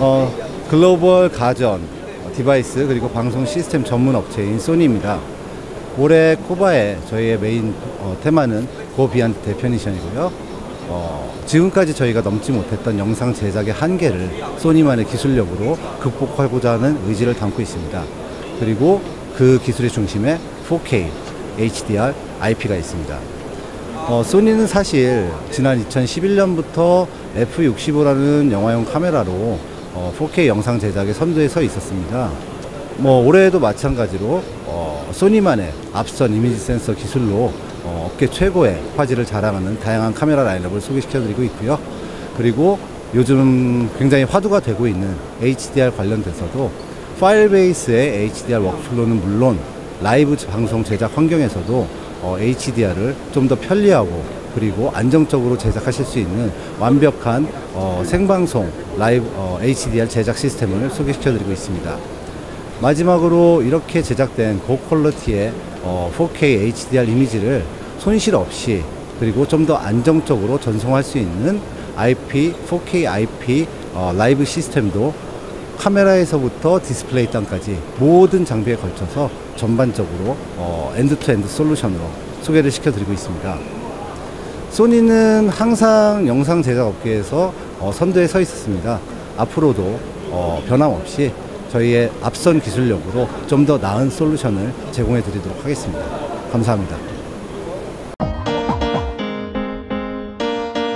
어, 글로벌 가전, 디바이스 그리고 방송 시스템 전문 업체인 소니입니다. 올해 코바의 저희의 메인 어, 테마는 고 비안드 데피니션이고요. 어, 지금까지 저희가 넘지 못했던 영상 제작의 한계를 소니만의 기술력으로 극복하고자 하는 의지를 담고 있습니다. 그리고 그 기술의 중심에 4K, HDR, IP가 있습니다. 어, 소니는 사실 지난 2011년부터 F65라는 영화용 카메라로 어, 4K 영상 제작의 선두에 서 있었습니다. 뭐 올해에도 마찬가지로 어, 소니만의 앞선 이미지 센서 기술로 어, 업계 최고의 화질을 자랑하는 다양한 카메라 라인업을 소개시켜드리고 있고요. 그리고 요즘 굉장히 화두가 되고 있는 HDR 관련돼서도 파일 베이스의 HDR 워크플로는 물론 라이브 방송 제작 환경에서도 어, HDR을 좀 더 편리하고 그리고 안정적으로 제작하실 수 있는 완벽한 어, 생방송 라이브 어, HDR 제작 시스템을 소개시켜드리고 있습니다. 마지막으로 이렇게 제작된 고퀄리티의 어, 4K HDR 이미지를 손실 없이 그리고 좀 더 안정적으로 전송할 수 있는 IP, 4K IP 어, 라이브 시스템도 카메라에서부터 디스플레이 단까지 모든 장비에 걸쳐서 전반적으로 어, 엔드투엔드 솔루션으로 소개를 시켜드리고 있습니다. 소니는 항상 영상 제작 업계에서 어, 선두에 서 있었습니다. 앞으로도 어, 변함없이 저희의 앞선 기술력으로 좀 더 나은 솔루션을 제공해 드리도록 하겠습니다. 감사합니다.